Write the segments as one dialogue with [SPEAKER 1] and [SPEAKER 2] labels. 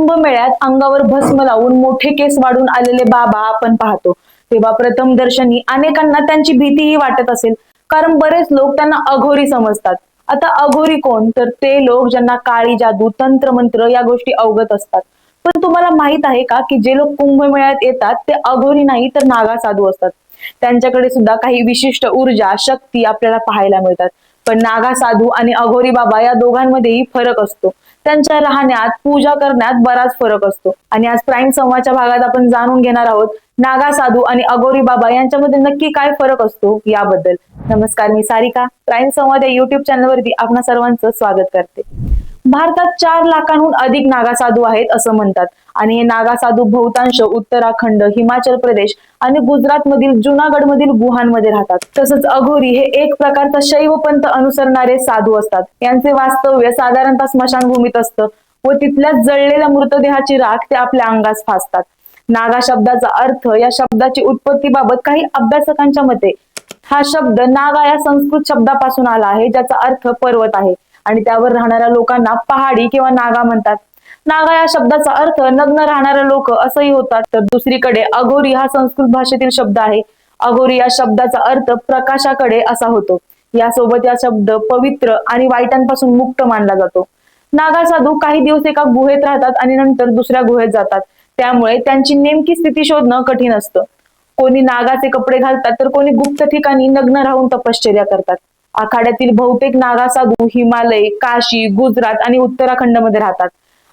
[SPEAKER 1] कुंभमेळ्यात अंगावर भस्म लावून मोठे केस वाढून आलेले बाबा आपण पाहतो. तेव्हा प्रथम दर्शनी अनेकांना त्यांची भीतीही वाटत असेल. कारण बरेच लोक त्यांना अघोरी समजतात. आता अघोरी कोण? तर ते लोक ज्यांना काळी जादू तंत्र मंत्र या गोष्टी अवगत असतात. पण तुम्हाला माहीत आहे का की जे लोक कुंभमेळ्यात येतात ते अघोरी नाही तर नागा साधू असतात. त्यांच्याकडे सुद्धा काही विशिष्ट ऊर्जा शक्ती आपल्याला पाहायला मिळतात. पण नागा साधू आणि अघोरी बाबा या दोघांमध्येही फरक असतो. त्यांच्या राहण्यात पूजा करण्यात बराच फरक असतो. आणि आज प्राईम संवादच्या भागात आपण जाणून घेणार आहोत नागा साधू आणि अघोरी बाबा यांच्यामध्ये नक्की काय फरक असतो याबद्दल. नमस्कार मी सारिका. प्राईम संवाद या युट्यूब चॅनलवरती आपणा सर्वांचं स्वागत करते. भारतात चार लाखांहून अधिक नागा साधू आहेत असं म्हणतात. आणि हे नागा साधू बहुतांश उत्तराखंड हिमाचल प्रदेश आणि गुजरात मधील जुनागड मधील गुहांमध्ये राहतात. तसंच अघोरी हे एक प्रकारचा शैव पंथ अनुसरणारे साधू असतात. यांचे वास्तव्य साधारणतः स्मशानभूमीत असतं व तिथल्या जळलेल्या मृतदेहाची राख ते आपल्या अंगास फासतात. नागा शब्दाचा अर्थ या शब्दाची उत्पत्तीबाबत काही अभ्यासकांच्या मते हा शब्द नागा या संस्कृत शब्दापासून आला आहे ज्याचा अर्थ पर्वत आहे. आणि त्यावर राहणाऱ्या लोकांना पहाडी किंवा नागा म्हणतात. नागा या शब्दाचा अर्थ नग्न राहणारे लोक असंही होतात. तर दुसरीकडे अघोरी हा संस्कृत भाषेतील शब्द आहे. अघोरी या शब्दाचा अर्थ प्रकाशाकडे असा होतो. यासोबत या शब्द पवित्र आणि वाईटांपासून मुक्त मानला जातो. नागा साधू काही दिवस एका गुहेत राहतात आणि नंतर दुसऱ्या गुहेत जातात. त्यामुळे त्यांची नेमकी स्थिती शोधणं कठीण असतं. कोणी नागाचे कपडे घालतात तर कोणी गुप्त ठिकाणी नग्न राहून तपश्चर्या करतात. आखाड्यातील बहुतेक नागा साधू हिमालय काशी गुजरात आणि उत्तराखंडमध्ये राहतात.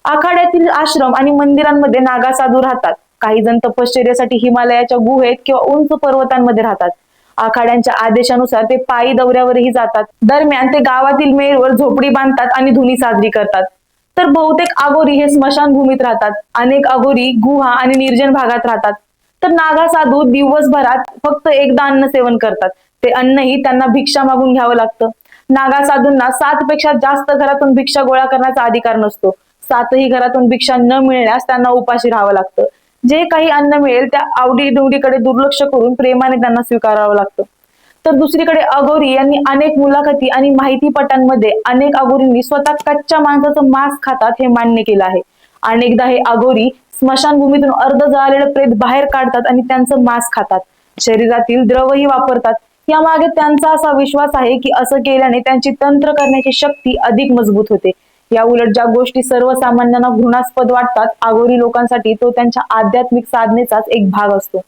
[SPEAKER 1] आखाड्यातील आश्रम आणि मंदिरांमध्ये नागा साधू राहतात. काही जण तपश्चर्यासाठी हिमालयाच्या गुहेत किंवा उंच पर्वतांमध्ये राहतात. आखाड्यांच्या आदेशानुसार ते पायी दौऱ्यावरही जातात. दरम्यान ते गावातील मेळवर झोपडी बांधतात आणि धुनी साजरी करतात. तर बहुतेक आगोरी हे स्मशानभूमीत राहतात. अनेक आगोरी गुहा आणि निर्जन भागात राहतात. तर नागा साधू दिवसभरात फक्त एकदा अन्न सेवन करतात. ते अन्नही त्यांना भिक्षा मागून घ्यावं लागतं. नागा साधूंना सात पेक्षा जास्त घरातून भिक्षा गोळा करण्याचा अधिकार नसतो. सातही घरातून भिक्षा न मिळण्यास त्यांना उपाशी राहावं लागतं. जे काही अन्न मिळेल त्या आवडी निवडीकडे दुर्लक्ष करून प्रेमाने त्यांना स्वीकारावं लागतं. तर दुसरीकडे अगोरी यांनी अनेक मुलाखती आणि माहितीपटांमध्ये अनेक अगोरींनी स्वतः कच्च्या माणसाचं मांस खातात हे मान्य केलं आहे. अनेकदा हे अगोरी स्मशानभूमीतून अर्ध जळालेलं प्रेत बाहेर काढतात आणि त्यांचं मांस खातात. शरीरातील द्रवही वापरतात. यामागे त्यांचा असा विश्वास आहे की असं केल्याने त्यांची तंत्र करण्याची शक्ती अधिक मजबूत होते. या उलट ज्या गोष्टी सर्वसामान्यांना घृणास्पद वाटतात आगोरी लोकांसाठी तो त्यांच्या आध्यात्मिक साधनेचाच एक भाग असतो.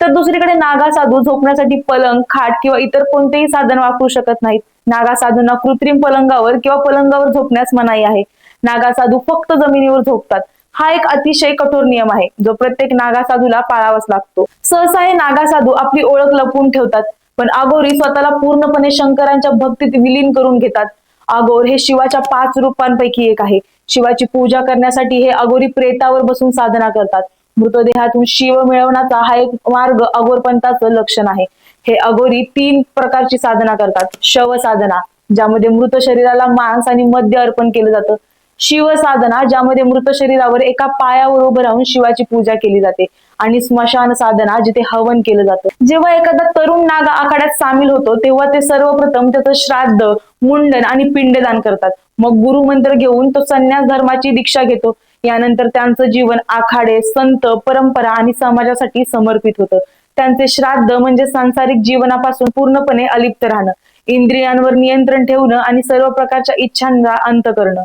[SPEAKER 1] तर दुसरीकडे नागा साधू झोपण्यासाठी पलंग खाट किंवा इतर कोणतेही साधन वापरू शकत नाहीत. नागा साधूंना कृत्रिम पलंगावर किंवा पलंगावर झोपण्यास मनाई आहे. नागा साधू फक्त जमिनीवर झोपतात. हा एक अतिशय कठोर नियम आहे जो प्रत्येक नागा साधूला पाळावाच लागतो. सहसा हे नागा साधू आपली ओळख लपवून ठेवतात. पण आगोरी स्वतःला पूर्णपणे शंकरांच्या भक्तीत विलीन करून घेतात. आगोर हे शिवाच्या पाच रूपांपैकी एक आहे. शिवाची पूजा करण्यासाठी हे अगोरी प्रेतावर बसून साधना करतात. मृतदेहातून शिव मिळवण्याचा हा एक मार्ग अगोरपंथाचं लक्षण आहे. हे अगोरी तीन प्रकारची साधना करतात. शव साधना ज्यामध्ये मृत शरीराला मांस आणि मद्य अर्पण केलं जातं. शिव साधना ज्यामध्ये मृत शरीरावर एका पायावर उभं राहून शिवाची पूजा केली जाते. आणि स्मशान साधना जिथे हवन केलं जातं. जेव्हा एखादा तरुण नाग आखाड्यात सामील होतो तेव्हा ते सर्वप्रथम त्याचं श्राद्ध मुंडन आणि पिंडदान करतात. मग गुरुमंत्र घेऊन तो संन्यास धर्माची दीक्षा घेतो. यानंतर त्यांचं जीवन आखाडे संत परंपरा आणि समाजासाठी समर्पित होतं. त्यांचे श्राद्ध म्हणजे सांसारिक जीवनापासून पूर्णपणे अलिप्त राहणं इंद्रियांवर नियंत्रण ठेवणं आणि सर्व प्रकारच्या इच्छांना अंत करणं.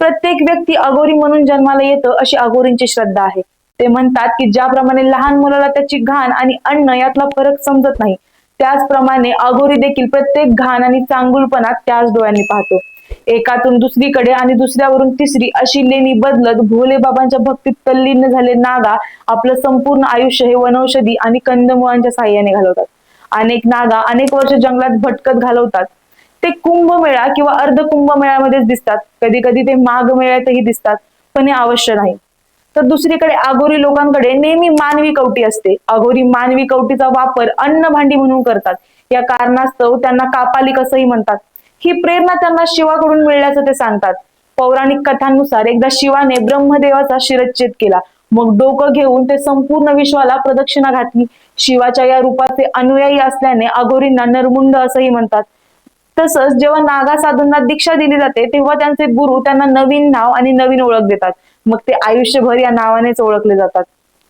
[SPEAKER 1] प्रत्येक व्यक्ती अगोरी म्हणून जन्माला येतं अशी अगोरींची श्रद्धा आहे. ते म्हणतात की ज्याप्रमाणे लहान मुलाला त्याची घाण आणि अन्न यातला फरक समजत नाही त्याचप्रमाणे अघोरी देखील प्रत्येक घाण आणि चांगुलपणा त्याच डोळ्यांनी पाहतो. एकातून दुसरीकडे आणि दुसऱ्यावरून तिसरी अशी लेणी बदलत भोले बाबांच्या भक्तीत तल्लीन झाले नागा आपलं संपूर्ण आयुष्य हे वनौषधी आणि कंदमुळांच्या साह्याने घालवतात. अनेक नागा अनेक वर्ष जंगलात भटकत घालवतात. ते कुंभमेळा किंवा अर्ध कुंभमेळ्यामध्येच दिसतात. कधी कधी ते माघ मेळ्यातही दिसतात पण हे अवश्य नाही. तर दुसरीकडे आगोरी लोकांकडे नेहमी मानवी कवटी असते. आगोरी मानवी कवटीचा वापर अन्न भांडी म्हणून करतात. या कारणास्तव त्यांना कापालिक असंही म्हणतात. ही प्रेरणा त्यांना शिवाकडून मिळल्याचं ते सांगतात. पौराणिक कथांनुसार एकदा शिवाने ब्रह्मदेवाचा शिरच्छेद केला. मग डोकं घेऊन ते संपूर्ण विश्वाला प्रदक्षिणा घातली. शिवाच्या या रूपाचे अनुयायी असल्याने अघोरींना नरमुंड असंही म्हणतात. तसंच जेव्हा नागा साधूंना दीक्षा दिली जाते तेव्हा त्यांचे गुरु त्यांना नवीन नाव आणि नवीन ओळख देतात. मग ते आयुष्यभर या नावानेच ओळखले जातात.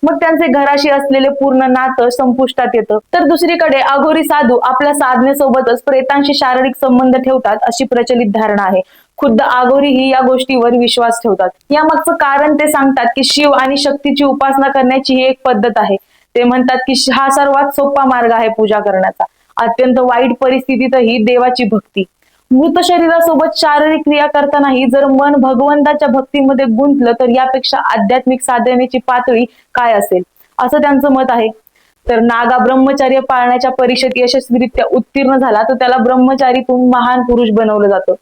[SPEAKER 1] मग त्यांचे घराशी असलेले पूर्ण नातं संपुष्टात येतं. तर दुसरीकडे अघोरी साधू आपल्या साधनेसोबतच प्रेतांशी शारीरिक संबंध ठेवतात अशी प्रचलित धारणा आहे. खुद्द आघोरी ही या गोष्टीवर विश्वास ठेवतात. यामागचं कारण ते सांगतात की शिव आणि शक्तीची उपासना करण्याची ही एक पद्धत आहे. ते म्हणतात की हा सर्वात सोपा मार्ग आहे पूजा करण्याचा. अत्यंत वाईट परिस्थितीतही देवाची भक्ती. मृत शरीरासोबत शारीरिक क्रिया करतानाही जर मन भगवंताच्या भक्तीमध्ये गुंतलं तर यापेक्षा आध्यात्मिक साधनेची पातळी काय असेल? असं त्यांचं मत आहे. तर नागा ब्रह्मचर्य पाळण्याच्या परीक्षेत यशस्वीरित्या उत्तीर्ण झाला तर त्याला ब्रह्मचारीतून महान पुरुष बनवलं जातं.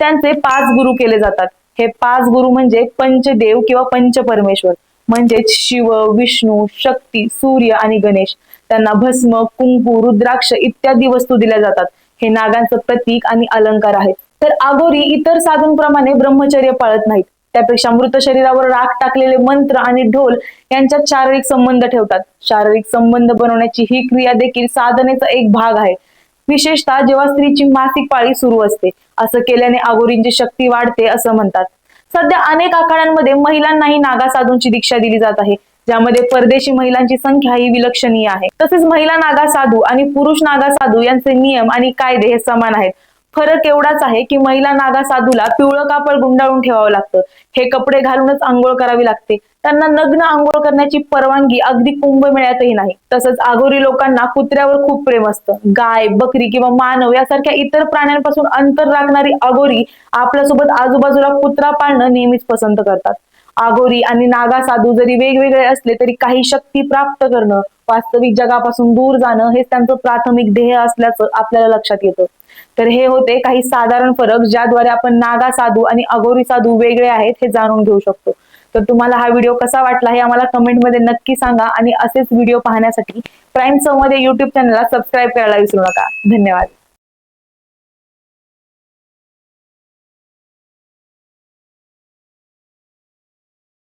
[SPEAKER 1] त्यांचे पाच गुरु केले जातात. हे पाच गुरु म्हणजे पंचदेव किंवा पंच परमेश्वर म्हणजेच शिव विष्णू शक्ती सूर्य आणि गणेश. त्यांना भस्म कुंकू रुद्राक्ष इत्यादी वस्तू दिल्या जातात. हे नागांचं प्रतीक आणि अलंकार आहेत. तर आगोरी इतर साधूंप्रमाणे ब्रह्मचर्य पाळत नाहीत. त्यापेक्षा मृत शरीरावर राख टाकलेले मंत्र आणि ढोल यांच्यात शारीरिक संबंध ठेवतात. शारीरिक संबंध बनवण्याची ही क्रिया देखील साधनेचा एक भाग आहे. विशेषतः जेव्हा स्त्रीची मासिक पाळी सुरू असते असं केल्याने आगोरींची शक्ती वाढते असं म्हणतात. सध्या अनेक आखाड्यांमध्ये महिलांनाही नागा साधूंची दीक्षा दिली जात आहे. ज्यामध्ये परदेशी महिलांची संख्या ही विलक्षणीय आहे. तसेच महिला नागा साधू आणि पुरुष नागा साधू यांचे नियम आणि कायदे हे समान आहेत. फरक एवढाच आहे की महिला नागा साधूला पिवळं कापड गुंडाळून ठेवावं लागतं. हे कपडे घालूनच आंघोळ करावी लागते. त्यांना नग्न आंघोळ करण्याची परवानगी अगदी कुंभमेळ्यातही नाही. तसंच आगोरी लोकांना कुत्र्यावर खूप प्रेम असतं. गाय बकरी किंवा मानव यासारख्या इतर प्राण्यांपासून अंतर राखणारी आगोरी आपल्यासोबत आजूबाजूला कुत्रा पाळणं नेहमीच पसंत करतात. आगोरी आणि नागा साधू जरी वेगवेगळे असले तरी काही शक्ती प्राप्त करणं वास्तविक जगापासून दूर जाणं हेच त्यांचं प्राथमिक ध्येय असल्याचं आपल्याला लक्षात येतं. तर हे होते काही साधारण फरक ज्याद्वारे आपण नागा साधू आणि अगोरी साधू वेगळे आहेत हे जाणून घेऊ शकतो. तर तुम्हाला हा व्हिडिओ कसा वाटला हे आम्हाला कमेंटमध्ये नक्की सांगा आणि असेच व्हिडिओ पाहण्यासाठी प्राईममध्ये युट्यूब चॅनलला सबस्क्राईब करायला विसरू नका. धन्यवाद.